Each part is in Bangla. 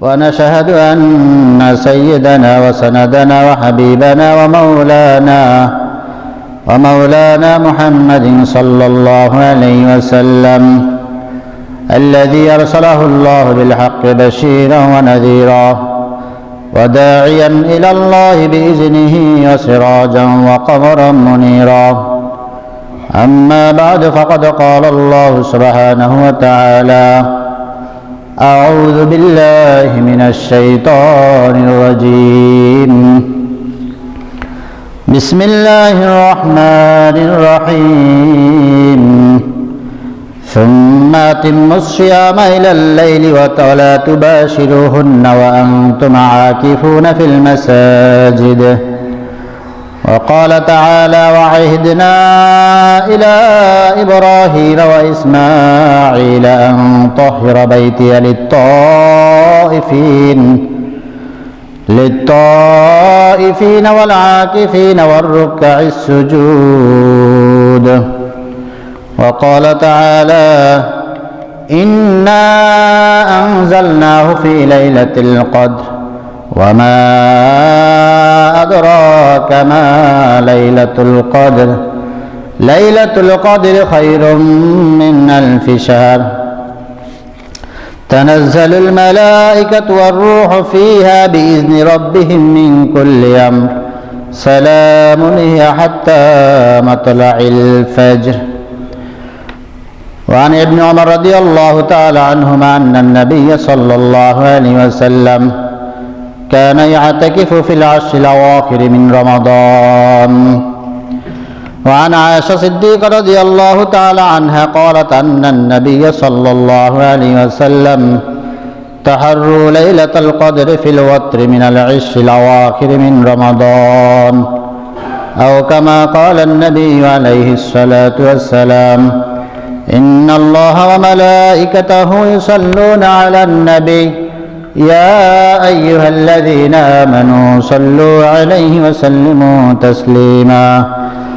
ونشهد أن سيدنا وسندنا وحبيبنا ومولانا ومولانا محمد صلى الله عليه وسلم الذي أرسله الله بالحق بشيرا ونذيرا وداعيا إلى الله بإذنه وسراجا وقمرا منيرا. أما بعد فقد قال الله سبحانه وتعالى أعوذ بالله من الشيطان الرجيم. بسم الله الرحمن الرحيم. ثم أتموا الصيام إلى الليل ولا تباشروهن وأنتم عاكفون في المساجد. وقال تعالى وعهدنا إلى إبراهيم وإسماعيل أن طهر بيتي للطائفين للطائفين والعاكفين والركع السجود. وقال تعالى إنا أنزلناه في ليلة القدر وما أدراك ما ليلة القدر؟ ليلة القدر خير من ألف شهر. تنزل الملائكة والروح فيها بإذن ربهم من كل أمر. سلام هي حتى مطلع الفجر. وعن ابن عمر رضي الله تعالى عنهما أن النبي صلى الله عليه وسلم كان يعتكف في العشر الأواخر من رمضان. وعن عائشة صديقة رضي الله تعالى عنها قالت أن النبي صلى الله عليه وسلم تحروا ليلة القدر في الوتر من العشر الأواخر من رمضان. أو كما قال النبي عليه الصلاة والسلام إن الله وملائكته يصلون على النبي يا أيها الذين آمنوا صلوا عليه وسلموا تسليما.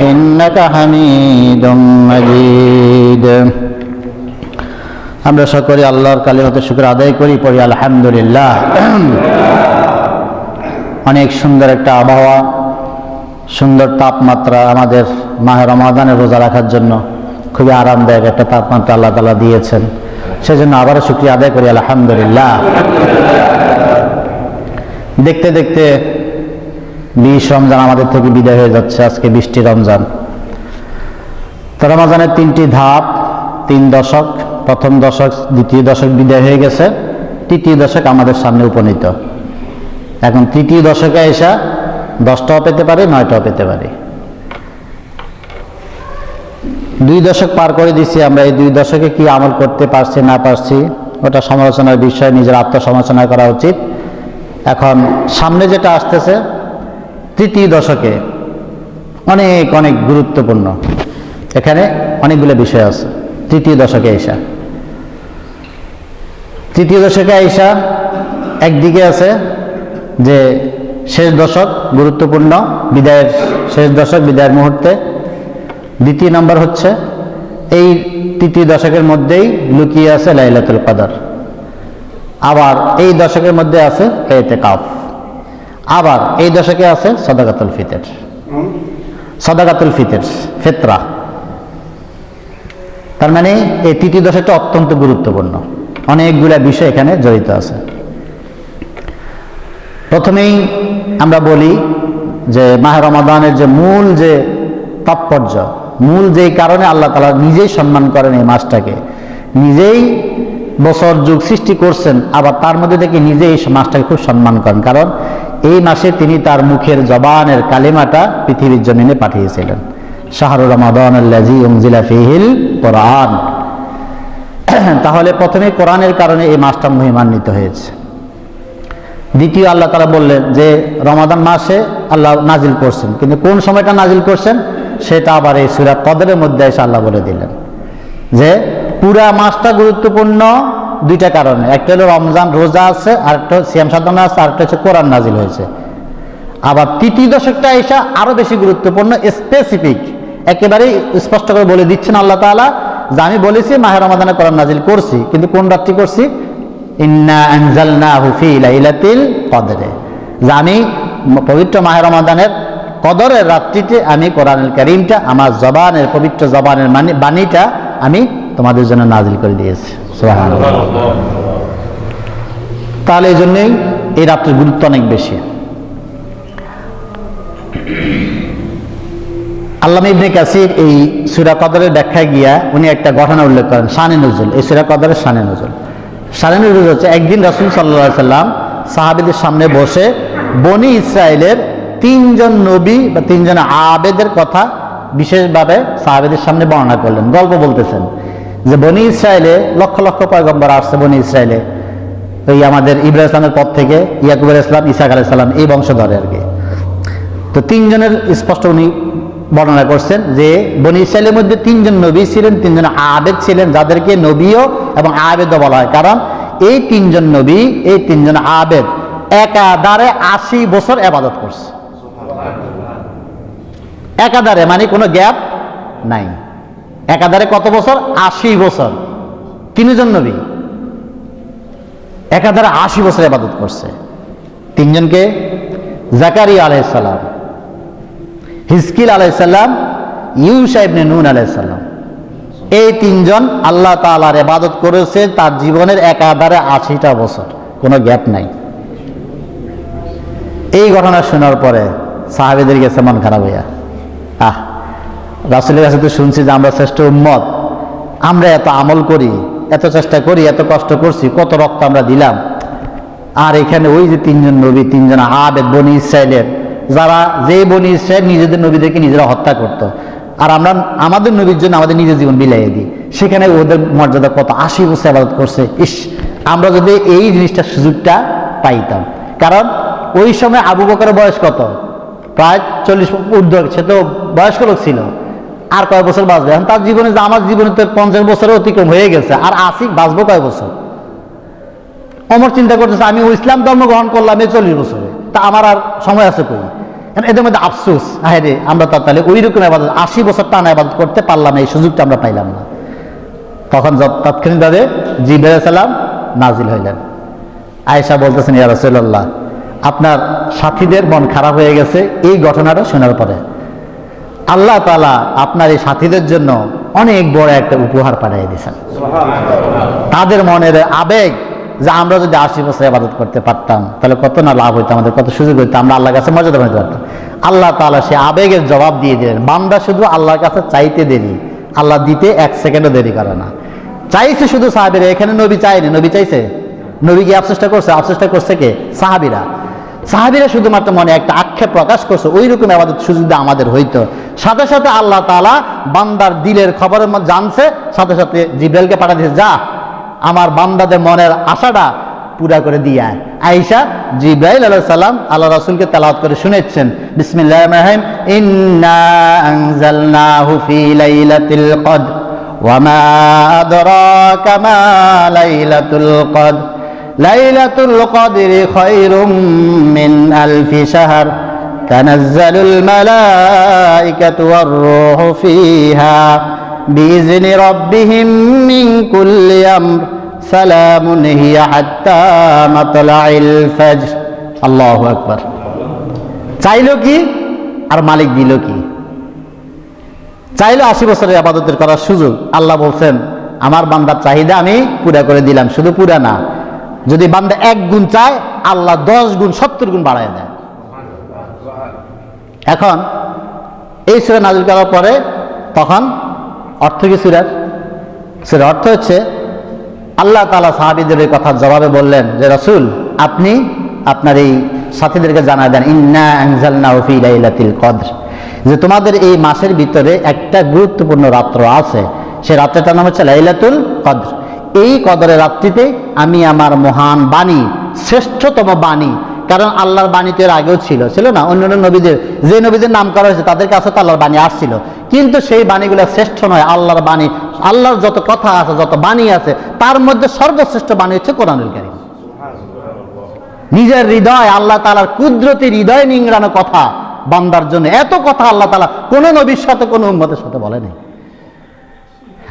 إنك حميد مجيد আমরা সকলে আল্লাহর কালিমতে শুক্র আদায় করি পড়ি আলহামদুলিল্লাহ অনেক সুন্দর একটা আবহাওয়া সুন্দর তাপমাত্রা আমাদের মাহে রমাদানের রোজা রাখার জন্য খুবই আরামদায়ক একটা তাপমাত্রা আল্লাহ তালা দিয়েছেন সেজন্য আবারও শুক্রিয়া আদায় করি আলহামদুলিল্লাহ দেখতে দেখতে বিশ রমজান আমাদের থেকে বিদায় হয়ে যাচ্ছে, আজকে বৃষ্টি রমজান। তো রমজানের তিনটি ধাপ, তিন দশক, প্রথম দশক, দ্বিতীয় দশক বিদায় হয়ে গেছে, তৃতীয় দশক আমাদের সামনে উপনীত। এখন তৃতীয় দশকে এসা দশটাও পেতে পারে, নয়টাও পেতে পারে। দুই দশক পার করে দিছি আমরা, এই দুই দশকে কি আমল করতে পারছি, না পারছি, ওটা সমালোচনার বিষয়, নিজের আত্মসমালোচনা করা উচিত। এখন সামনে যেটা আসতেছে তৃতীয় দশকে অনেক অনেক গুরুত্বপূর্ণ। এখানে অনেকগুলো বিষয় আছে। তৃতীয় দশকে আইসা। তৃতীয় দশকে আইসা একদিকে আছে যে শেষ দশক গুরুত্বপূর্ণ, বিদায়ের শেষ দশক, বিদায়ের মুহূর্তে। দ্বিতীয় নম্বর হচ্ছে এই তৃতীয় দশকের মধ্যেই লুকিয়ে আছে লাইলাতুল কদর। আবার এই দশকের মধ্যে আছে এতে কাফ আবার এই দশকে আছে? সদাকাতুল ফিতের। সদাকাতুল ফিতের ফেতরা। তার মানে এই তৃতীয় দশকটা অত্যন্ত গুরুত্বপূর্ণ। অনেকগুলা বিষয় এখানে জড়িত আছে। প্রথমেই আমরা বলি যে মাহ রমাদানের যে মূল যে তাৎপর্য মূল যেই কারণে আল্লাহ তালা নিজেই সম্মান করেন এই মাসটাকে নিজেই বছর যুগ সৃষ্টি করছেন আবার তার মধ্যে থেকে নিজেই এই মাসটাকে খুব সম্মান করেন। কারণ এই মাসে তিনি তার মুখের জবানের কালিমাটা পৃথিবীর জমিনে পাঠিয়েছিলেন। শাহরু রমাদান কোরআন। তাহলে প্রথমে কোরআনের কারণে এই মাসটা মহিমান্বিত হয়েছে। দ্বিতীয় আল্লাহ তারা বললেন যে, রমাদান মাসে আল্লাহ নাজিল করছেন। কিন্তু কোন সময়টা নাজিল করছেন? সেটা আবার এই সুরা কদরের মধ্যে এসে আল্লাহ বলে দিলেন যে, পুরা মাসটা গুরুত্বপূর্ণ দুইটা কারণে। একটা হলো রমজান রোজা আছে আর একটা সিয়াম সাধনা আছে আর একটা হচ্ছে কোরআন নাজিল হয়েছে। আবার তৃতীয় দশকটা এসা আরও বেশি গুরুত্বপূর্ণ স্পেসিফিক একেবারেই স্পষ্ট করে বলে দিচ্ছেন আল্লাহ তাআলা যে আমি বলেছি মাহের রমাদানে কোরআন নাজিল করছি, কিন্তু কোন রাত্রি করছি? ইন্না আনজালনাহু ফি লাইলাতিল কদরে। যে আমি পবিত্র মাহের রমাদানের কদরের রাত্রিতে আমি কোরআনুল করিমটা, আমার জবানের পবিত্র জবানের বাণীটা আমি তোমাদের জন্য নাজিল করে দিয়েছি। তাহলে এই জন্যই এই রাত্রির গুরুত্ব অনেক বেশি। আল্লামা ইবনে কাসির এই সুরা কদরের ব্যাখ্যায় গিয়া উনি একটা ঘটনা উল্লেখ করেন, শানে নজরুল এই সুরা কদরের শানে নজরুল শানে নজরুল হচ্ছে একদিন রাসুল সাল্লাহ সাল্লাম সাহাবিদের সামনে বসে বনি ইসরায়েলের তিনজন নবী বা তিনজন আবেদের কথা বিশেষভাবে সাহাবিদের সামনে বর্ণনা করলেন, গল্প বলতেছেন। যে বনি ইসরায়েলে লক্ষ লক্ষ পয়গম্বর আসছে বনি ইসরায়েলে। ওই আমাদের ইব্রাহিম ইসলামের পর থেকে ইয়াকুব ইসলাম ইসাক আলাইসাল্লাম এই বংশধরে আর কি। তো তিনজনের স্পষ্ট উনি বর্ণনা করছেন যে বনি ইসরায়েলের মধ্যে তিনজন নবী ছিলেন, তিনজন আবেদ ছিলেন, যাদেরকে নবীও এবং আবেদও বলা হয়। কারণ এই তিনজন নবী, এই তিনজন আবেদ একাধারে আশি বছর আবাদত করছে। একাধারে মানে কোনো গ্যাপ নাই। একাধারে কত বছর? আশি বছর। তিনজন নবী? একাধারে আশি বছর আবাদত করছে। তিনজনকে জাকারিয়া আলাইসাল্লাম হিসকিল আলাইসাল্লাম ইউসা নুন আলাইসাল্লাম এই তিনজন আল্লাহ তালার এবাদত করেছে তার জীবনের একাধারে আশিটা বছর। কোনো গ্যাপ নাই। এই ঘটনা শোনার পরে সাহাবেদের গেছে মন খারাপ হইয়া, আহ! রাসুলের কাছে তো শুনছি যে আমরা শ্রেষ্ঠ উম্মত। আমরা এত আমল করি, এত চেষ্টা করি, এত কষ্ট করছি, কত রক্ত আমরা দিলাম। আর এখানে ওই যে তিনজন নবী, তিনজন আবেদ বনি ইসরায়েলের যারা যে বনি ইসরায়েল নিজেদের নবীদেরকে নিজেরা হত্যা করত। আর আমরা আমাদের নবীর জন্য আমাদের নিজের জীবন বিলাইয়ে দিই। সেখানে ওদের মর্যাদা কত? আশি বছর আবাদত করছে। ইস, আমরা যদি এই জিনিসটার সুযোগটা পাইতাম। কারণ ওই সময় আবু বকরের বয়স কত? প্রায় চল্লিশ, ঊর্ধ্ব, সে তো বয়স্ক লোক ছিল। আর কয় বছর বাঁচবে? এখন তার জীবনে যে আমার জীবনে তো পঞ্চাশ বছরের অতিক্রম হয়ে গেছে, আর আসি বাঁচবো কয় বছর? অমর চিন্তা করতেছে, আমি ইসলাম ধর্ম গ্রহণ করলাম এই চল্লিশ বছরে, তা আমার আর সময় আছে কই? এদের মধ্যে আফসোস হ্যাঁ রে, আমরা তো তাহলে ওই রকম আবাদত, আশি বছর টানা আবাদত করতে পারলাম না, এই সুযোগটা আমরা পাইলাম না। তখন তৎক্ষণিকভাবে জিবাহ সালাম নাজিল হইলেন। আয়েশা বলতেছেন, ইয়া রাসূলুল্লাহ, আপনার সাথীদের মন খারাপ হয়ে গেছে, এই ঘটনাটা শোনার পরে। আল্লাহ তাআলা আপনার এই সাথীদের জন্য অনেক বড় একটা উপহার পাঠিয়ে দিয়েছেন। তাদের মনের আবেগ যে আমরা যদি আশি বছর আবাদত করতে পারতাম, তাহলে কত না লাভ হইতো, আমাদের কত সুযোগ হইতো, আমরা আল্লাহর কাছে মর্যাদা বানাতে পারতাম। আল্লাহ তালা সে আবেগের জবাব দিয়ে দিলেন, বান্দা শুধু আল্লাহর কাছে চাইতে দেরি, আল্লাহ দিতে এক সেকেন্ডও দেরি করে না। চাইছে শুধু সাহাবিরা, এখানে নবী চাইনি নবী চাইছে? নবী কি আফসোসটা করছে? আফসোসটা করছে কে? সাহাবিরা। সাহাবিরা শুধুমাত্র মনে একটা আক্ষেপ প্রকাশ করছে ওই রকম আবাদত সুযোগ আমাদের হইতো। সাথে সাথে আল্লাহ তাআলা বান্দার দিলের খবরের মধ্যে জানছে, সাথে সাথে জিব্রাইলকে পাঠা দিয়েছে, যা, আমার বান্দাদের মনের আশাটা পুরা করে দিয়ে আয়। আইসা জিব্রাইল আলাইহিস সালাম আল্লাহ রাসূলকে তেলাওয়াত করে শুনেছেন, বিসমিল্লাহির রহমানির ইন্না লাইলাতুল কদরি খয়রুম মিন আলফি শাহর, তানাজ্জালুল মালাইকাতু ওয়ার রূহু ফিহা বিইzni রাব্বিহিম মিন কুল্লি আমর, সালামুন হিয়া হাত্তা মাতলাইল ফজর। আল্লাহু আকবার। চাইলো কি? আর মালিক দিল কি? চাইলো আশি বছরের আবাদতের করার সুযোগ। আল্লাহ বলছেন, আমার বান্দার চাহিদা আমি পুরা করে দিলাম, শুধু পুরা না যদি বান্দা এক গুণ চায়, আল্লাহ দশ গুণ, সত্তর গুণ বাড়ায় দেয়। এখন, এই সুরা নাজিল করার পরে তখন অর্থ কি সুরার? সুরার অর্থ হচ্ছে, আল্লাহ তালা সাহাবিদের এই কথার জবাবে বললেন যে, রসুল, আপনি আপনার এই সাথীদেরকে জানা দেন, ইন্না কদর। যে তোমাদের এই মাসের ভিতরে একটা গুরুত্বপূর্ণ রাত্র আছে। সে রাত্রিটার নাম হচ্ছে লাইলাতুল কদর। এই কদরের রাত্রিতে আমি আমার মহান বাণী, শ্রেষ্ঠতম বাণী, কারণ আল্লাহর বাণী তো এর আগেও ছিল ছিল না? অন্যান্য নবীদের, যে নবীদের নাম করা হয়েছে, তাদের কাছে তো আল্লাহর বাণী আসছিল। কিন্তু সেই বাণীগুলো শ্রেষ্ঠ নয়, আল্লাহর বাণী, আল্লাহর যত কথা আছে, যত বাণী আছে, তার মধ্যে সর্বশ্রেষ্ঠ বাণী হচ্ছে কোরআনুল কারীম। নিজের হৃদয়, আল্লাহ তালার কুদরতি হৃদয় নিংড়ানো কথা, বান্দার জন্য। এত কথা আল্লাহ তালা কোনো নবীর সাথে, কোনো উম্মতের সাথে বলে বলেনি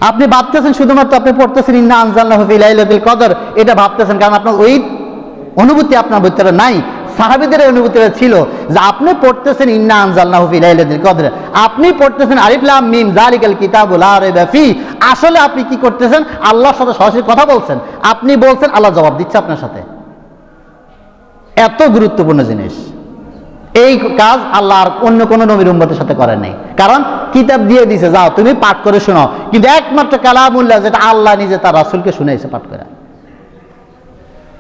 আপনি ভাবতেছেন শুধুমাত্র আপনি পড়তেছেন, ইন্না আনজাল্লাহু ফি লাইলাতুল কদর এটা ভাবতেছেন কারণ আপনার ওই অনুভূতি আপনার ভিতরে নাই। সাহাবিদের অনুভূতিটা ছিল যে আপনি পড়তেছেন, ইন্না আনজাল্লাহু ফি লাইলাতুল কদর আপনি পড়তেছেন, আলিফ লাম মিম জালিকাল কিতাবুল লা রাইবা ফি আসলে আপনি কি করতেছেন? আল্লাহর সাথে সরাসরি কথা বলছেন। আপনি বলছেন, আল্লাহ জবাব দিচ্ছে আপনার সাথে। এত গুরুত্বপূর্ণ জিনিস। এই কাজ আল্লাহ আর অন্য কোনো নবীর উম্মতের সাথে করেন নাই। কারণ কিতাব দিয়ে দিছে, যাও, তুমি পাঠ করে শোনাও কিন্তু একমাত্র কালামুল্লাহ যেটা আল্লাহ নিজে তার রাসুলকে শুনেছে পাঠ করে।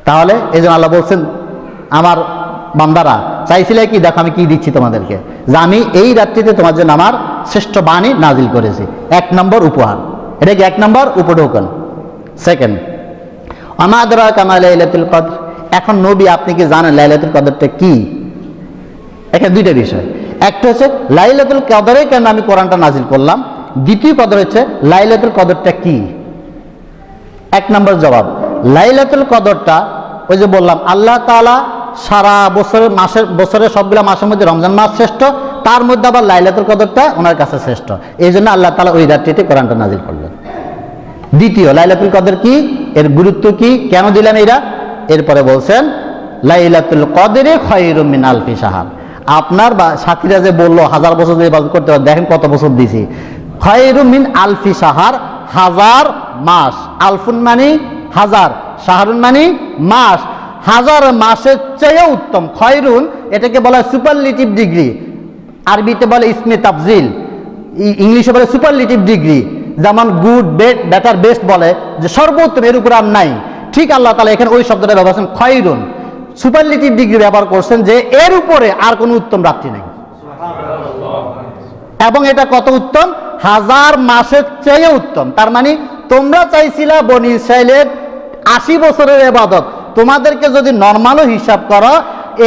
তাহলে এই জন্য আল্লাহ বলছেন, আমার বান্দারা, চাইছিলে কি? দেখো আমি কি দিচ্ছি তোমাদেরকে। যে আমি এই রাত্রিতে তোমার জন্য আমার শ্রেষ্ঠ বাণী নাজিল করেছি। এক নম্বর উপহার। এটা কি এক নম্বর? উপঢৌকন। সেকেন্ড আমাদরা কামা লাইলাতুল কদর? এখন নবী, আপনি কি জানেন লাইলাতুল কদরটা কি? এখানে দুইটা বিষয়। একটা হচ্ছে লাইলাতুল কদরে, কেন আমি কোরআনটা নাজিল করলাম? দ্বিতীয় কদর হচ্ছে লাইলাতুল কদরটা কি? এক নম্বর জবাব, লাইলাতুল কদরটা ওই যে বললাম, আল্লাহ তালা সারা বছরের মাসের, বছরের সবগুলা মাসের মধ্যে রমজান মাস শ্রেষ্ঠ, তার মধ্যে আবার লাইলাতুল কদরটা ওনার কাছে শ্রেষ্ঠ। এই জন্য আল্লাহ তাআলা ওই রাত্রিতে কোরআনটা নাজিল করলেন। দ্বিতীয়, লাইলাতুল কদর কি? এর গুরুত্ব কি? কেন দিলেন এরা? এরপরে বলছেন, লাইলাতুল কদরে খয়রুম মিন আলফি সাহাব আপনার বা সাথীরা যে বলল, হাজার বছর যে ইবাদত করতে পারে দেখেন কত বছর দিছি। খয়রুম মিন আলফি সাহার হাজার মাস। আলফুন মানে হাজার সাহারুন মানে মাস। হাজার মাসের চেয়ে উত্তম। খয়রুন এটাকে বলা হয় সুপারলিটিভ ডিগ্রি আরবিতে বলে ইসমে তাফজিল। ইংলিশে বলে সুপারলিটিভ ডিগ্রি যেমন গুড, বেড, বেটার, বেস্ট বলে যে সর্বোত্তম, এর উপর আর নাই। ঠিক আল্লাহ তালা এখানে ওই শব্দটা ব্যবহার করছেন খয়রুন। সুপারলিটিভ ডিগ্রি ব্যবহার করছেন যে এর উপরে আর কোনো উত্তম রাত্রি নেই। এবং এটা কত উত্তম? হাজার মাসের চেয়ে উত্তম। তার মানে তোমরা চাইছিলা বনি ইসরায়েলের আশি বছরের এবাদত। তোমাদেরকে যদি নর্মালও হিসাব করো,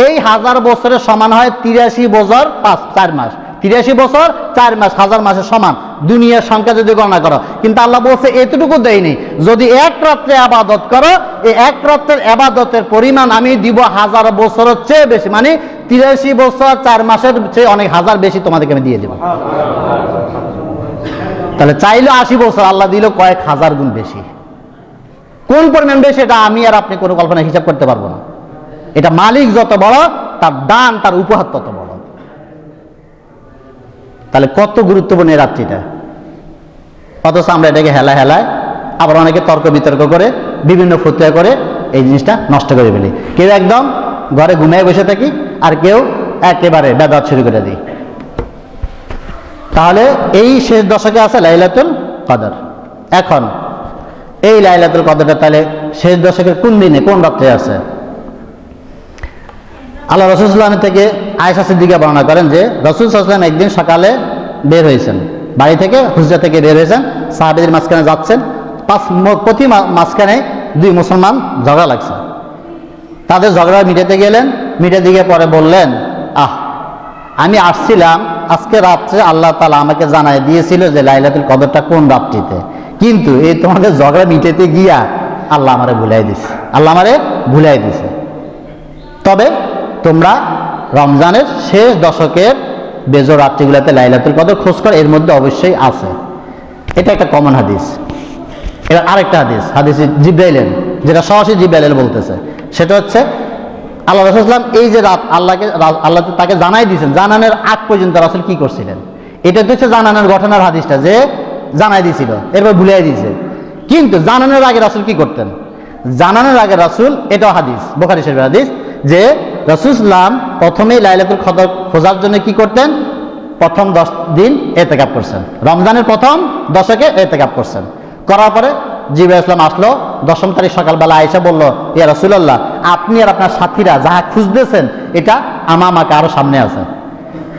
এই হাজার বছরের সমান হয় তিরাশি বছর পাঁচ, চার মাস। তিরাশি বছর, চার মাস, হাজার মাসের সমান। দুনিয়ার সংখ্যা যদি গণনা করো। কিন্তু আল্লাহ বলছে, এতটুকু দেয়নি। যদি এক রাত্রে আবাদত করো, এই এক রাত্রের আবাদতের পরিমাণ আমি দিব হাজার বছরের চেয়ে বেশি। মানে তিরাশি বছর, চার মাসের চেয়ে অনেক হাজার বেশি তোমাদেরকে আমি দিয়ে দেবো। তাহলে চাইলো আশি বছর, আল্লাহ দিল কয়েক হাজার গুণ বেশি। কোন পরিমাণ বেশি, এটা আমি আর আপনি কোনো কল্পনা হিসাব করতে পারব না। এটা মালিক যত বড়, তার দান, তার উপহার তত বড়। তাহলে কত গুরুত্বপূর্ণ এই রাত্রিটা? অথচ আমরা এটাকে হেলা হেলায় আবার অনেকে তর্ক বিতর্ক করে, বিভিন্ন ফতুয়া করে এই জিনিসটা নষ্ট করে ফেলি। কেউ একদম ঘরে ঘুমিয়ে বসে থাকি আর কেউ একেবারে বেদাত শুরু করে দিই। তাহলে এই শেষ দশকে আছে লাইলাতুল কদর। এখন এই লাইলাতুল কদরটা তাহলে শেষ দশকের কোন দিনে, কোন রাত্রে আছে? আল্লাহ রসুলাম থেকে আয়সা সিদ্দিকা বর্ণনা করেন যে রসুল সাল্লাম একদিন সকালে বের হয়েছেন। বাড়ি থেকে হুজরা থেকে বের হয়েছেন। সাহাবিদের মাঝখানে যাচ্ছেন। পাঁচ প্রতি মাঝখানে দুই মুসলমান ঝগড়া লাগছে। তাদের ঝগড়া মিটাতে গেলেন। মিটে দিকে পরে বললেন, আহ, আমি আসছিলাম। আজকে রাত্রে আল্লাহ তালা আমাকে জানাই দিয়েছিল যে লাইলাতুল কদরটা কোন রাত্রিতে। কিন্তু এই তোমাদের ঝগড়া মিটাতে গিয়া আল্লাহ আমারে ভুলাই দিছে। আল্লাহ আমারে ভুলাই দিছে। তবে তোমরা রমজানের শেষ দশকের বেজর রাত্রিগুলোতে লাইলাতুল কদর খোঁজ করে, এর মধ্যে অবশ্যই আছে। এটা একটা কমন হাদিস। এবার আরেকটা হাদিস হাদিস জিব্রাইলেন যেটা সরাসরি জিব্রাইলেন বলতেছে। সেটা হচ্ছে, আল্লাহ রসুলাম এই যে রাত আল্লাহকে আল্লাহ তাকে জানাই দিয়েছেন, জানানোর আগ পর্যন্ত রাসুল কি করছিলেন? এটা হচ্ছে জানানোর ঘটনার হাদিসটা যে জানাই দিয়েছিল, এরপর ভুলিয়ে দিয়েছে। কিন্তু জানানোর আগে রাসুল কি করতেন? জানানোর আগে রাসুল, এটাও হাদিস, বোখারি শরীফের হাদিস, যে রসুলাম প্রথমেই লাইলাতুল খদর খোঁজার জন্য কি করতেন? প্রথম দশ দিন এতেকাপ করছেন। রমজানের প্রথম দশকে এতেকাপ করছেন। করার পরে জিবা ইসলাম আসলো দশম তারিখ সকালবেলা আয়সা বলল, ইয়া রসুল্লাহ আপনি আর আপনার সাথীরা যাহা খুঁজতেছেন, এটা আমা আমাকে আরও সামনে আছে।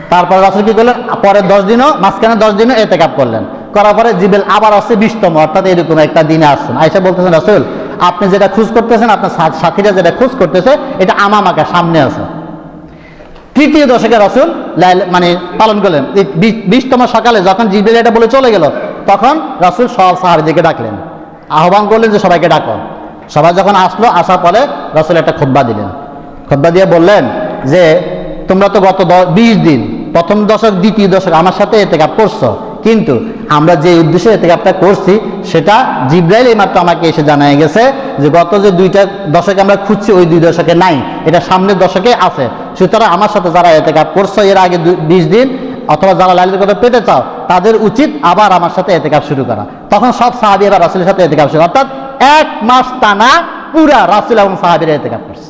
তারপর রাসুল কি করলেন? পরের দশ দিনও মাঝখানে দশ দিনও এতেকাপ করলেন। করার পরে জিবেল আবার আসছে বিশতম, অর্থাৎ এরকম একটা দিনে আসছেন। আয়সা বলতেছেন, রাসুল আপনি যেটা খুঁজ করতেছেন, আপনার সাথীরা যেটা খুঁজ করতেছে, এটা আমামাকে সামনে আছে। তৃতীয় দশকে রসুল মানে পালন করলেন। বিশ- বিশতম সকালে যখন জিবরিল এটা বলে চলে গেল, তখন রসুল সব সাহাবিদিকে ডাকলেন। আহ্বান করলেন যে সবাইকে ডাকো। সবাই যখন আসলো, আসার পরে রসুল একটা খোদ্া দিলেন। খোদ্া দিয়ে বললেন যে, তোমরা তো গত বিশ দিন, প্রথম দশক, দ্বিতীয় দশক আমার সাথে এতে কাপ করছ। কিন্তু আমরা যে উদ্দেশ্যে এতে কাপটা করছি, সেটা জিব্রাইল এইমাত্র আমাকে এসে জানাই গেছে যে গত যে দুইটা দশকে আমরা খুঁজছি, ওই দুই দশকে নাই। এটা সামনের দশকে আছে। সুতরাং আমার সাথে যারা এতে কাপ করছ, এর আগে বিশ দিন, অথবা যারা লালিত কথা পেতে চাও, তাদের উচিত আবার আমার সাথে এতে কাপ শুরু করা। তখন সব সাহাবি এবার রাসুলের সাথে এতে কাপ শুরু অর্থাৎ এক মাস টানা পুরা রাসুল এবং সাহাবিরা এতে কাপ করছে।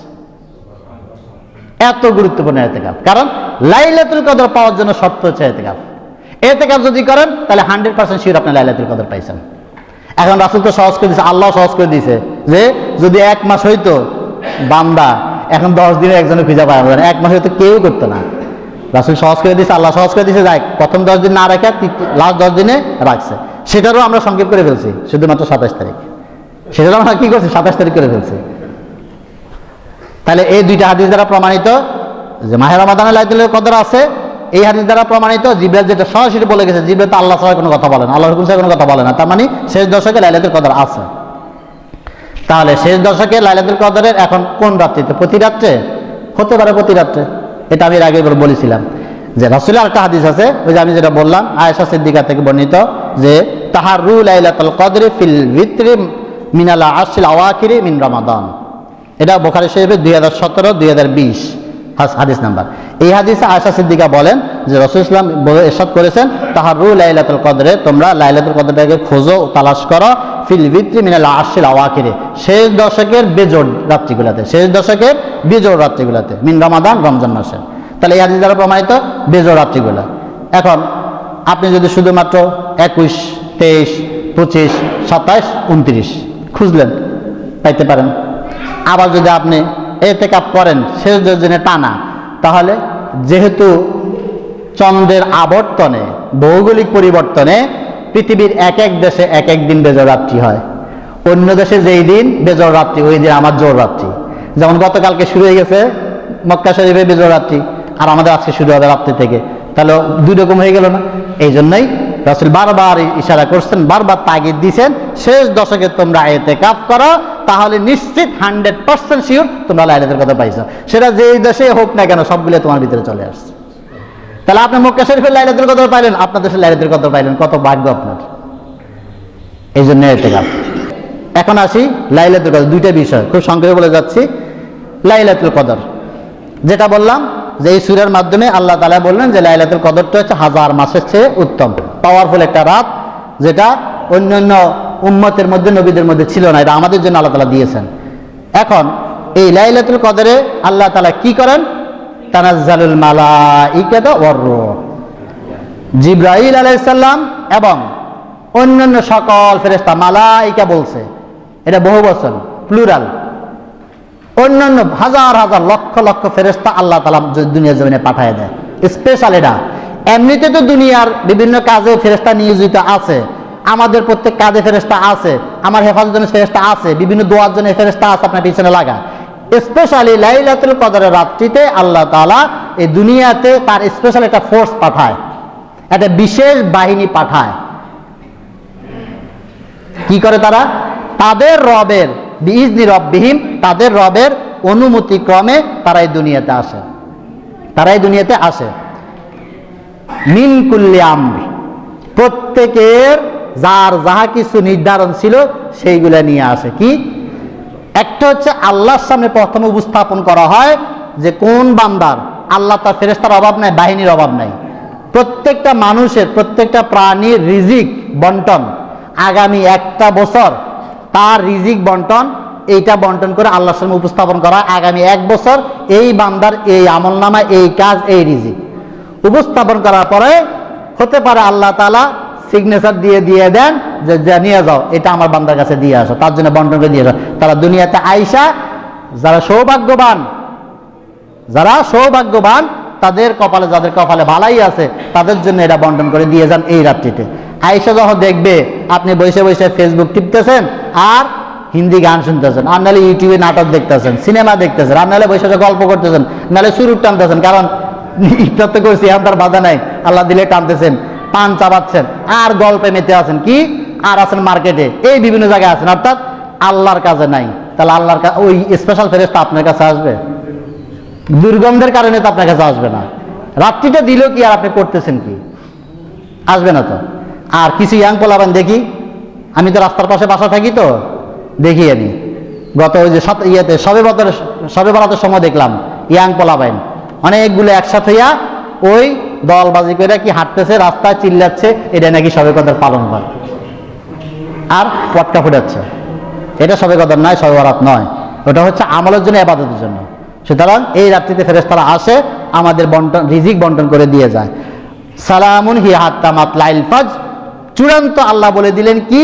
এত গুরুত্বপূর্ণ এতেকাপ কারণ লাইলাতুল কদর পাওয়ার জন্য শর্ত হচ্ছে এতেকাপ এতেকাপ যদি করেন, তাহলে হান্ড্রেড পার্সেন্ট শিওর আপনি লাইলাতুল কদর পাইছেন। এখন রাসুল তো সহজ করে দিয়েছে আল্লাহ সহজ করে দিয়েছে যে, যদি এক মাস হইতো, বান্দা, এখন দশ দিনে একজনে খুঁজে পাওয়া যাবে এক মাস হয়তো কেউ করতো না। রাসুল সহজ করে দিয়েছে আল্লাহ সহজ করে দিয়েছে যাই প্রথম দশ দিন না রাখে লাস্ট দশ দিনে রাখছে। সেটারও আমরা সংক্ষেপ করে ফেলছি, শুধুমাত্র সাতাশ তারিখ। সেটারও আমরা কি করছি? সাতাশ তারিখ করে ফেলছি। তাহলে এই দুইটা হাদিস দ্বারা প্রমাণিত যে মাহের রমাদানে লাইতুলের কদর আছে এই হাদিস দ্বারা প্রমাণিত, জিব্রাইল যেটা সরাসরি বলে গেছে, জিব্রাইল তো আল্লাহ ছাড়া কোনো কথা বলে না আল্লাহ কোনো কথা বলে না। তার মানে শেষ দশকে লাইলাতুল কদর আছে। তাহলে শেষ দশকে লাইলাতুল কদরের এখন কোন রাত্রিতে? প্রতি রাত্রে? হতে পারে প্রতি রাত্রে। এটা আমি এর আগে বলেছিলাম যে রাসুলের একটা হাদিস আছে, ওই যে আমি যেটা বললাম, আয়েশা সিদ্দিকা থেকে বর্ণিত যে তাহার রু লাইলাতুল কদরে ফিল ভিত্রি মিনালা আশিল আওয়াকিরি মিন রমাদান। এটা বোখারি শরীফের দুই হাজার সতেরো, দুই হাজার বিশ। হাদিস নাম্বার। এই হাদিসে আয়সা সিদ্দিকা বলেন যে রসুল ইসলাম এরশাদ করেছেন তাহার রু লাইলাতুল কদরে, তোমরা লাইলাতুল কদরটাকে খোঁজো, তালাশ করো, ফিল ভিত্রি মিনাল আশিল আওয়াকিরে। শেষ দশকের বেজোড় রাত্রিগুলাতে, শেষ দশকের বেজোড় রাত্রিগুলাতে, মিন রমাদান, রমজান মাসে। তাহলে এই হাদিস দ্বারা প্রমাণিত বেজোড় রাত্রিগুলা। এখন আপনি যদি শুধুমাত্র একুশ, তেইশ, পঁচিশ, সাতাইশ, উনত্রিশ খুঁজলেন, পাইতে পারেন। আবার যদি আপনি এতে কাপ করেন শেষ দিনে টানা, তাহলে যেহেতু চন্দ্রের আবর্তনে, ভৌগোলিক পরিবর্তনে পৃথিবীর এক এক দেশে এক এক দিন বেজর রাত্রি হয়। অন্য দেশে যেই দিন বেজর রাত্রি, ওই দিন আমার জোর রাত্রি। যেমন গতকালকে শুরু হয়ে গেছে মক্কা শরীফে বেজর রাত্রি, আর আমাদের আজকে শুরু হবে রাত্রি থেকে। তাহলে দুই রকম হয়ে গেল না? এই জন্যই রাসুল বারবার ইশারা করছেন, বারবার তাগিদ দিছেন, শেষ দশকে তোমরা এতে কাপ করো, তাহলে নিশ্চিত হান্ড্রেড পার্সেন্ট শিওর তোমরা লাইলাতের কথা পাইছো। সেটা যেই দেশে হোক না কেন, সবগুলো তোমার ভিতরে চলে আসছে। তাহলে আপনি মক্কা শরীফের লাইলাতুল কথা পাইলেন, আপনার দেশের লাইলাতুল কথা পাইলেন, কত ভাগ্য আপনার। এই জন্য এতে কাপ এখন আসি লাইলাতুল কদর, দুইটা বিষয়, খুব সংক্ষেপে বলে যাচ্ছি। লাইলাতুল কদর, যেটা বললাম যে এই সুরের মাধ্যমে আল্লাহ তালা বললেন যে লাইলাতুল কদরটা হচ্ছে হাজার মাসের চেয়ে উত্তম। পাওয়ারফুল একটা রাত যেটা অন্যান্য উম্মতের মধ্যে, নবীদের মধ্যে ছিল না। এটা আমাদের জন্য আল্লাহ তালা দিয়েছেন। এখন এই লাইলাতুল কদরে আল্লাহ তালা কি করেন? তানাজ্জালুল মালা ইকেদা জিব্রাহিল আলাইসাল্লাম এবং অন্যান্য সকল ফেরেস্তা মালাইকা বলছে। এটা বহু বছর প্লুরাল অন্যান্য হাজার হাজার লক্ষ লক্ষ ফেরেস্তা আল্লাহ তালা দুনিয়ার জমিনে পাঠায় দেয়। স্পেশাল এটা। এমনিতে তো দুনিয়ার বিভিন্ন কাজে ফেরেস্তা নিয়োজিত আছে। আমাদের প্রত্যেক কাজে ফেরেস্তা আছে। আমার হেফাজতের জন্য ফেরেস্তা আছে। বিভিন্ন দোয়ার জন্য ফেরেস্তা আছে আপনার পিছনে লাগা। স্পেশালি লাইলাতুল কদরের রাত্রিতে আল্লাহ তাআলা এই দুনিয়াতে তার স্পেশাল একটা ফোর্স পাঠায়। একটা বিশেষ বাহিনী পাঠায়। কি করে তারা? তাদের রবের বিইজনি রব্বিহীম, তাদের রবের অনুমতি ক্রমে তারা এই দুনিয়াতে আসে। তারা এই দুনিয়াতে আসে। মিন কুল্লি প্রত্যেকের যার যাহা কিছু নির্ধারণ ছিল সেইগুলা নিয়ে আসে। কি? একটা হচ্ছে আল্লাহর সামনে প্রথম উপস্থাপন করা হয় যে কোন বান্দার? আল্লাহ তার ফেরেস্তার অভাব নাই, বাহিনীর অভাব নাই। প্রত্যেকটা মানুষের, প্রত্যেকটা প্রাণীর রিজিক বন্টন। আগামী একটা বছর তার রিজিক বন্টন, এইটা বন্টন করে আল্লাহর সামনে উপস্থাপন করা। আগামী এক বছর এই বান্দার এই আমল নামা এই কাজ, এই রিজিক। উপস্থাপন করার পরে হতে পারে আল্লাহ তালা সিগনেচার দিয়ে দিয়ে দেন যে নিয়ে যাও, এটা আমার বান্দার কাছে দিয়ে আসো, তার জন্য বন্টন করে দিয়ে যাও তারা দুনিয়াতে আইসা যারা সৌভাগ্যবান যারা সৌভাগ্যবান, তাদের কপালে, যাদের কপালে ভালাই আছে, তাদের জন্য এটা বন্টন করে দিয়ে যান এই রাত্রিতে। আইসা যখন দেখবে আপনি বসে বসে ফেসবুক টিপতেছেন আর হিন্দি গান শুনতেছেন, আর নাহলে ইউটিউবে নাটক দেখতেছেন, সিনেমা দেখতেছেন, আর নাহলে বসে বসে গল্প করতেছেন, নাহলে সুরুট টানতেছেন কারণ ইফতার তো করছি এখন তার বাধা নাই। আল্লাহ দিলে টানতেছেন পান চাবাচ্ছেন, আর গল্পে মেতে আছেন কি? আর আছেন মার্কেটে। এই বিভিন্ন জায়গায় আছেন, অর্থাৎ আল্লাহর কাজে নাই। তাহলে আল্লাহর ওই স্পেশাল ফেরেস্তা আপনার কাছে আসবে? দুর্গন্ধের কারণে তো আপনার কাছে আসবে না। রাত্রিটা দিলেও কি আর আপনি করতেছেন কি? আসবে না তো। আর কিছু ইয়াং পোলাবেন দেখি, আমি তো রাস্তার পাশে বাসা থাকি তো দেখি আমি গত ওই যে ইয়েতে, সবে বতর সবে বরাতের সময় দেখলাম ইয়াং পোলাবেন অনেকগুলো একসাথে হইয়া ওই দলবাজি করে কি হাঁটতেছে, রাস্তায় চিল্লাচ্ছে, এটা নাকি সবে কদর পালন করে আর পটকা ফুটাচ্ছে। এটা সবে কদর নয়, সবে বরাত নয়। ওটা হচ্ছে আমলের জন্য আবাদতের জন্য। সুতরাং এই রাত্রিতে ফেরেস্তারা আসে, আমাদের বন্টন, রিজিক বন্টন করে দিয়ে যায়। সালামুন হি হাত্তা মাতলাইল ফাজ। চূড়ান্ত আল্লাহ বলে দিলেন কি,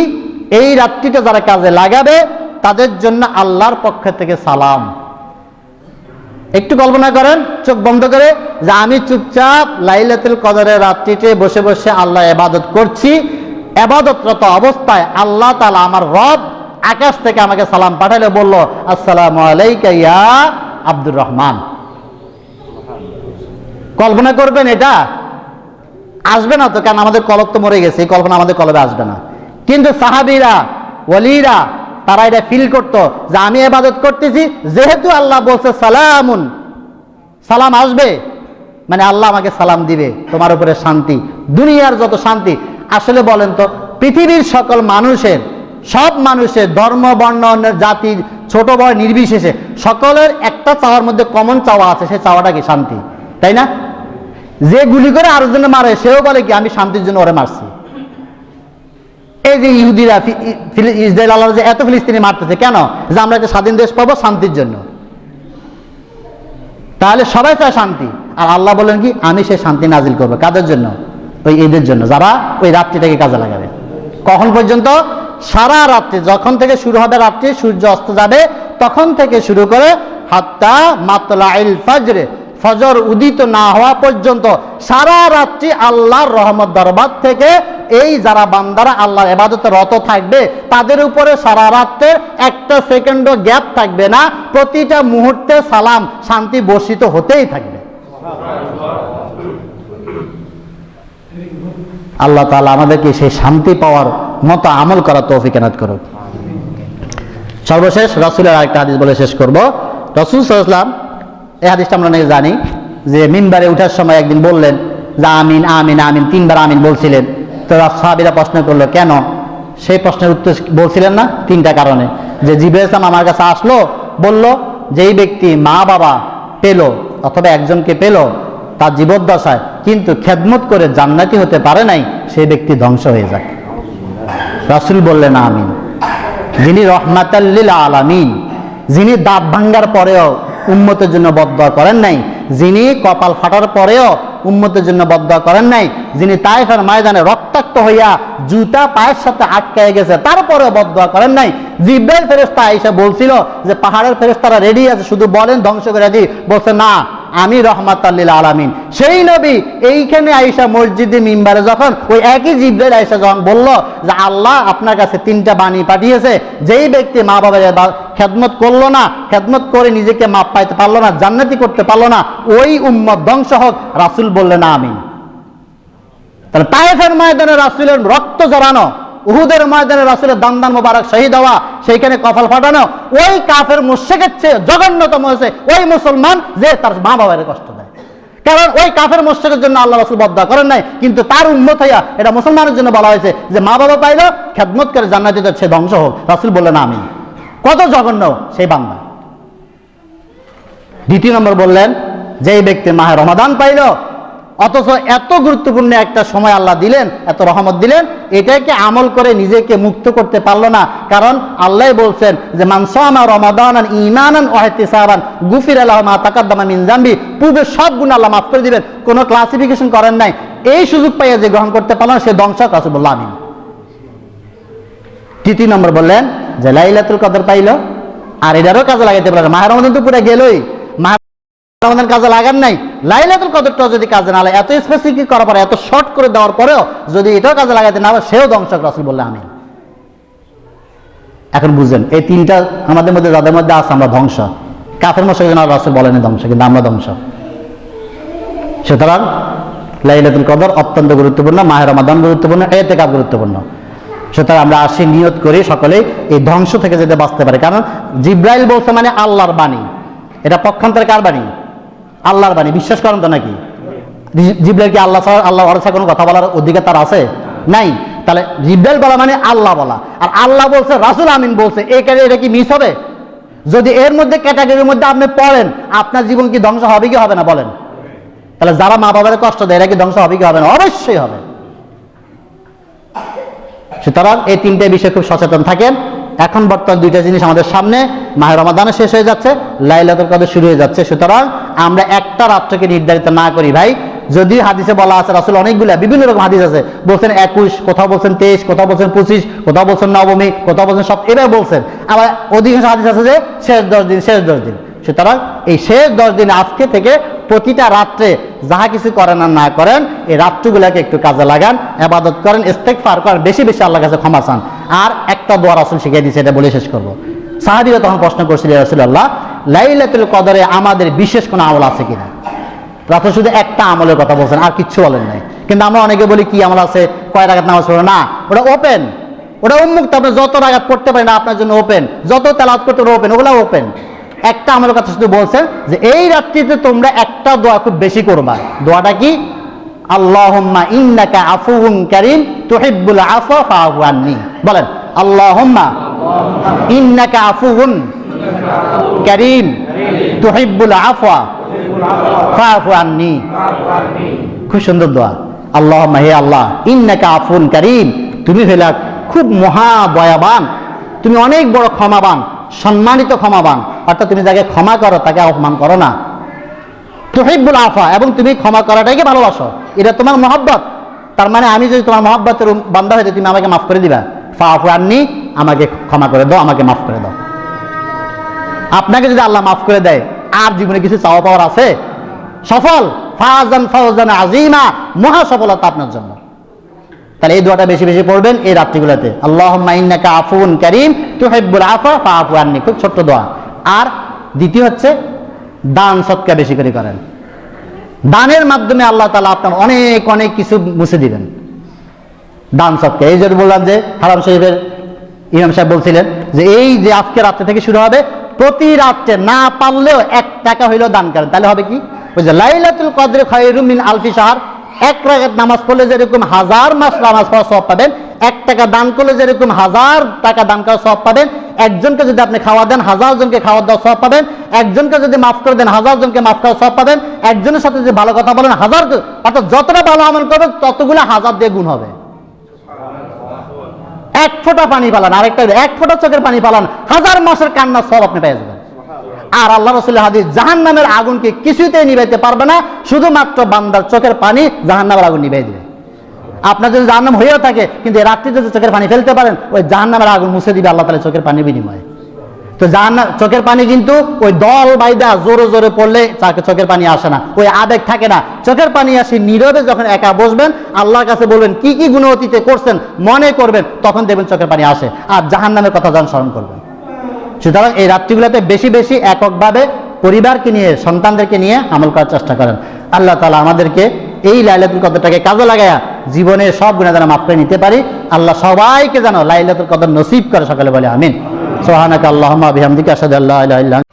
এই রাত্রিটা যারা কাজে লাগাবে, তাদের জন্য আল্লাহর পক্ষ থেকে সালাম। একটু কল্পনা করেন, চোখ বন্ধ করে, যে আমি চুপচাপ লাইলাতুল কদরের রাত্রিতে বসে বসে আল্লাহ এবাদত করছি। এবাদতরত অবস্থায় আল্লাহ তালা আমার রব আকাশ থেকে আমাকে সালাম পাঠালে বলল, আসসালামু আলাইকা ইয়া আব্দুর রহমান। কল্পনা করবেন এটা? আসবে না তো, কারণ আমাদের কলব তো মরে গেছে, এই কল্পনা আমাদের কলবে আসবে না। কিন্তু সাহাবিরা, ওলিরা তারা এটা ফিল করতো যে আমি এবাদত করতেছি, যেহেতু আল্লাহ বলছে সালামুন। সালাম আসবে? মানে আল্লাহ আমাকে সালাম দিবে, তোমার উপরে শান্তি, দুনিয়ার যত শান্তি। আসলে বলেন তো, পৃথিবীর সকল মানুষের, সব মানুষের ধর্ম, বর্ণ জাতির ছোট বড় নির্বিশেষে সকলের একটা চাওয়ার মধ্যে কমন চাওয়া আছে সেই চাওয়াটা কি? শান্তি। তাই না? যে গুলি করে আরেকজনে মারে, সেও বলে কি, আমি শান্তির জন্য ওরে মারছি। এই যে ইহুদিরা ইসরায়েল আল্লাহ যে এত ফিলিস্তিনি মারতেছে, কেন? যে আমরা একটা স্বাধীন দেশ পাবো শান্তির জন্য। তাহলে সবাই চায় শান্তি। আর আল্লাহ বলেন কি, আমি সেই শান্তি নাজিল করব। কাদের জন্য? ওই ঈদের জন্য। যারা ওই রাত্রিটাকে কাজে লাগাবে। কখন পর্যন্ত? সারা রাত্রি। যখন থেকে শুরু হবে রাত্রি, সূর্য অস্ত যাবে, তখন থেকে শুরু করে হাত্তা মাতলা ফজরে। ফজর উদিত না হওয়া পর্যন্ত সারা রাত্রি আল্লাহর রহমত দরবার থেকে এই যারা বান্দারা আল্লাহর এবাদতে রত থাকবে, তাদের উপরে সারা রাত্রের একটা সেকেন্ডও গ্যাপ থাকবে না, প্রতিটা মুহূর্তে সালাম, শান্তি বর্ষিত হতেই থাকবে। আল্লাহ তালা আমাদেরকে সেই শান্তি পাওয়ার মতো আমল করা তৌফিক এনাত করুক। সর্বশেষ রসুলের আরেকটা হাদিস বলে শেষ করব। রসুল সাল্লাম এই হাদিসটা আমরা নাকি জানি যে মিনবারে উঠার সময় একদিন বললেন যে আমিন আমিন আমিন, তিনবার আমিন বলছিলেন। তো সাহাবিরা প্রশ্ন করল, কেন? সেই প্রশ্নের উত্তর বলছিলেন না তিনটা কারণে। যে জিবে ইসলাম আমার কাছে আসলো, বলল, যেই ব্যক্তি মা বাবা পেল অথবা একজনকে পেল তার জীবদ্দশায়, কিন্তু খেদমত করে জান্নাতি হতে পারে নাই, সেই ব্যক্তি ধ্বংস হয়ে যায় রাসুল বললেন, আমিন। যিনি রহমাতাল্লিল আলামিন, যিনি দাঁত ভাঙ্গার পরেও উম্মতের জন্য বদয়া করেন নাই। যিনি কপাল ফাটার পরেও উম্মতের জন্য বদয়া করেন নাই, যিনি তাইফের ময়দানে রক্তাক্ত হইয়া জুতা পায়ের সাথে আটকায় গেছে, তারপরেও বদয়া করেন নাই। জিব্রাইল ফেরেস্তা এসে বলছিল যে, পাহাড়ের ফেরেস্তারা রেডি আছে, শুধু বলেন ধ্বংস করে দিই বলছে, না আমি রহমাতাল্লিল আলামিন। সেই নবী এইখানে আইসা মসজিদে মিম্বারে যখন ওই একই জিব্রাইল আইসা যখন বলল যে আল্লাহ আপনার কাছে তিনটা বাণী পাঠিয়েছে, যেই ব্যক্তি মা বাবার খেদমত করল না, খেদমত করে নিজেকে মাপ পাইতে পারল না, জান্নাতি করতে পারল না, ওই উম্মত ধ্বংস হোক, রাসুল বললেন আমিন। তাহলে তায়েফের ময়দানে রাসুলের রক্ত জড়ানো উহুদের ময়দানে রাসুলের দান দান মোবারক শহীদ হওয়া, সেইখানে কপাল ফাটানো, ওই কাফের মুশেকের চেয়ে জঘন্যতম হয়েছে ওই মুসলমান যে তার মা বাবার কষ্ট দেয়। কারণ ওই কাফের মোশেকের জন্য আল্লাহ রাসুল বদ্ধ করেন নাই, কিন্তু তার উন্মত হইয়া এটা মুসলমানের জন্য বলা হয়েছে যে মা বাবা পাইলো, খেদমত করে জান্নাতিত সে ধ্বংস হোক। রাসুল বললেন আমি কত জঘন্য সেই বাংলা দ্বিতীয় নম্বর বললেন, যেই ব্যক্তি মাহে রমাদান পাইল অথচ এত গুরুত্বপূর্ণ একটা সময় আল্লাহ দিলেন, এত রহমত দিলেন, এটাকে আমল করে নিজেকে মুক্ত করতে পারল না। কারণ আল্লাহ বলছেন যে মানসামা রমাদান ওয়াহতিসাবান গুফির আল্লাহ মা তাকাদ্দামা মিন জাম্বি পূর্বে সব গুণ আল্লাহ মাফ করে দিবেন, কোনো ক্লাসিফিকেশন করেন নাই। এই সুযোগ পাইয়া যে গ্রহণ করতে পারল সে ধ্বংস কাছে বলল আমিন। তৃতীয় নম্বর বললেন যে, লাইলাতুল কদর পাইল আর এটারও কাজে লাগাইতে পারে মাহের রমজান তো পুরো গেলই। রমজান কাজে লাগান নাই। লাইলাতুল কদরটাও যদি কাজে না লাগে, এত স্পেসিফিক করার পরে, এত শর্ট করে দেওয়ার পরেও যদি এটাও কাজে লাগাইতে না সেও ধ্বংসক রাসুল বললে আমি এখন বুঝেন এই তিনটা আমাদের মধ্যে, যাদের মধ্যে আছে, আমরা ধ্বংস। কাফের মশাই যেন রাসুল বলেনি ধ্বংস, কিন্তু আমরা ধ্বংস। সুতরাং, লাইলাতুল কদর অত্যন্ত গুরুত্বপূর্ণ মাহের রমাদান গুরুত্বপূর্ণ এতে কাপ গুরুত্বপূর্ণ। সুতরাং আমরা আসি, নিয়ত করি সকলে এই ধ্বংস থেকে যেতে বাঁচতে পারে। কারণ জিব্রাইল বলছে মানে আল্লাহর বাণী। এটা পক্ষান্তরে কার বাণী? আল্লাহর বাণী। বিশ্বাস করেন তো নাকি? জিব্রাইল কি আল্লাহ আল্লাহ অরসা কোনো কথা বলার অধিকার তার আছে? নাই। তাহলে জিব্রাইল বলা মানে আল্লাহ বলা। আর আল্লাহ বলছে, রাসুল আমিন বলছে, এই কাজে এটা কি মিস হবে? যদি এর মধ্যে ক্যাটাগরির মধ্যে আপনি পড়েন, আপনার জীবন কি ধ্বংস হবে কি হবে না বলেন? তাহলে যারা মা বাবার কষ্ট দেয়, এরা কি ধ্বংস হবে কি হবে না? অবশ্যই হবে। সুতরাং এই তিনটে বিষয়ে খুব সচেতন থাকেন। এখন বর্তমান দুইটা জিনিস আমাদের সামনে। মাহের রমাদানে শেষ হয়ে যাচ্ছে, লাইলাতুল কদর শুরু হয়ে যাচ্ছে। সুতরাং আমরা একটা রাত্রকে নির্ধারিত না করি, ভাই। যদি হাদিসে বলা আছে, রাসুল অনেকগুলা, বিভিন্ন রকম হাদিস আছে। বলছেন একুশ, কোথাও বলছেন তেইশ, কোথাও বলছেন পঁচিশ, কোথাও বলছেন নবমী, কোথাও বলছেন সব, এভাবে বলছেন। আবার অধিকাংশ হাদিস আছে যে, শেষ দশ দিন, শেষ দশ দিন। সুতরাং এই শেষ দশ দিন আজকে থেকে প্রতিটা রাত্রে যাহা কিছু করেন আর না করেন, এই রাত্রগুলোকে একটু কাজে লাগান, আবাদত করেন ইস্তেক ফার করেন, বেশি বেশি আল্লাহ কাছে ক্ষমা চান। আর একটা দোয়া আসল শিখিয়ে দিচ্ছে এটা বলে শেষ করব। সাহাবিরা তখন প্রশ্ন করছিল রাসুল্লাহ লাইলাতুল কদরে আমাদের বিশেষ কোনো আমল আছে কিনা? রাসুল শুধু একটা আমলের কথা বলছেন, আর কিচ্ছু বলেন নাই। কিন্তু আমরা অনেকে বলি, কি আমল আছে? কয় রাগাত নামাজ পড়ো? না, ওটা ওপেন ওটা উন্মুক্ত, আপনি যত রাগাত পড়তে পারেন, আপনার জন্য ওপেন যত তেলাওয়াত করতে পারেন ওপেন ওগুলো ওপেন একটা আমলের কথা শুধু বলছেন যে, এই রাত্রিতে তোমরা একটা দোয়া খুব বেশি করবা। দোয়াটা কি? আল্লাহুম্মা ইন্নাকা আফুউন কারীম আফওয়া ফাআফু আন্নি। বলেন, আল্লাহুম্মা ইন্নাকা আফুউন কারীম, তুহিব্বুল আফওয়া, ফাআফু আন্নি। খুব সুন্দর দোয়া। আল্লাহ হে আল্লাহ, ইন্নাকা আফুন কারীম, তুমি হইলা খুব মহা দয়াবান, তুমি অনেক বড় ক্ষমাবান, সম্মানিত ক্ষমাবান। অর্থাৎ তুমি যাকে ক্ষমা করো, তাকে অপমান করো না। তুহিব্বুল আফা এবং তুমি ক্ষমা করাটাকে ভালোবাসো। এটা তোমার মহব্বত। তার মানে আমি যদি তোমার মহব্বতের বান্দা হইতে তুমি আমাকে মাফ করে দিবা। ফা আফু আননি আমাকে ক্ষমা করে দাও, আমাকে মাফ করে দাও। আপনাকে যদি আল্লাহ মাফ করে দেয়, আর জীবনে কিছু চাওয়া পাওয়ার আছে? সফল, ফাজান ফাওজান আজিমা, মহা সফলতা আপনার জন্য। তাহলে এই দোয়াটা বেশি বেশি পড়বেন এই রাত্রিগুলোতে। আল্লাহ ইন্নাকা আফুন করিম, তুহিব্বুল আফা ফা আননি। খুব ছোট্ট দোয়া। আর দ্বিতীয় হচ্ছে, দান সৎকা বেশি করে করেন। দানের মাধ্যমে আল্লাহ তালা আপনার অনেক অনেক কিছু মুছে দিবেন। দান সৎকা এই জন্য বললাম যে হারাম শরীফের ইমাম সাহেব বলছিলেন যে এই যে আজকে রাত্রে থেকে শুরু হবে, প্রতি রাত্রে না পারলেও এক টাকা হইলেও দান করেন। তাহলে হবে কি? ওই যে লাইলাতুল কদরে খয়রুম মিন আলফি শাহর, এক রাকাত নামাজ পড়লে যেরকম হাজার মাস নামাজ পড়া সব পাবেন, এক টাকা দান করলে যেরকম হাজার টাকা দান করা সব পাবেন, একজনকে যদি আপনি খাওয়া দেন, হাজার জনকে খাওয়া দেওয়া সব পাবেন, একজনকে যদি মাফ করে দেন, হাজার জনকে মাফ করা সব পাবেন, একজনের সাথে যদি ভালো কথা বলেন হাজার অর্থাৎ যতটা ভালো আমল করবেন, ততগুলো হাজার দিয়ে গুণ হবে। এক ফোঁটা পানি পালান আরেকটা এক ফোঁটা চোখের পানি পালান হাজার মাসের কান্না সব আপনি পেয়ে যাবেন। আর আল্লাহ রসুল হাদিস জাহান নামের আগুনকে কিছুতেই নিবাইতে পারবে না শুধুমাত্র বান্দার চোখের পানি জাহান নামের আগুন নিবাই দেবে। আপনার যদি জাহান্নাম হয়েও থাকে কিন্তু রাত্রিতে রাত্রি যদি চোখের পানি ফেলতে পারেন ওই জাহান নামের আগুন মুছে দিবে আল্লাহ তালা চোখের পানি বিনিময়ে। তো জাহান্নাম, চোখের পানি কিন্তু ওই দল বাইদা জোরে জোরে পড়লে তাকে চোখের পানি আসে না। ওই আবেগ থাকে না। চোখের পানি আসে নীরবে যখন একা বসবেন, আল্লাহর কাছে বলবেন, কি কি গুণ অতীতে করছেন? মনে করবেন, তখন দেখবেন চোখের পানি আসে। আর জাহান্নামের কথা যখন স্মরণ করবেন। সুতরাং এই রাত্রিগুলোতে বেশি বেশি এককভাবে পরিবারকে নিয়ে, সন্তানদেরকে নিয়ে আমল করার চেষ্টা করেন। আল্লাহ তালা আমাদেরকে এই লাইলাতুল কদরটাকে কাজে লাগায়া জীবনের সব গুণা যেন মাফ করে নিতে পারি। আল্লাহ সবাইকে যেন লাইলাতুল কদর নসিব করে, সকালে বলে আমিন। সোহানাকে আল্লাহ বিহামদিকে আসাদ আল্লাহ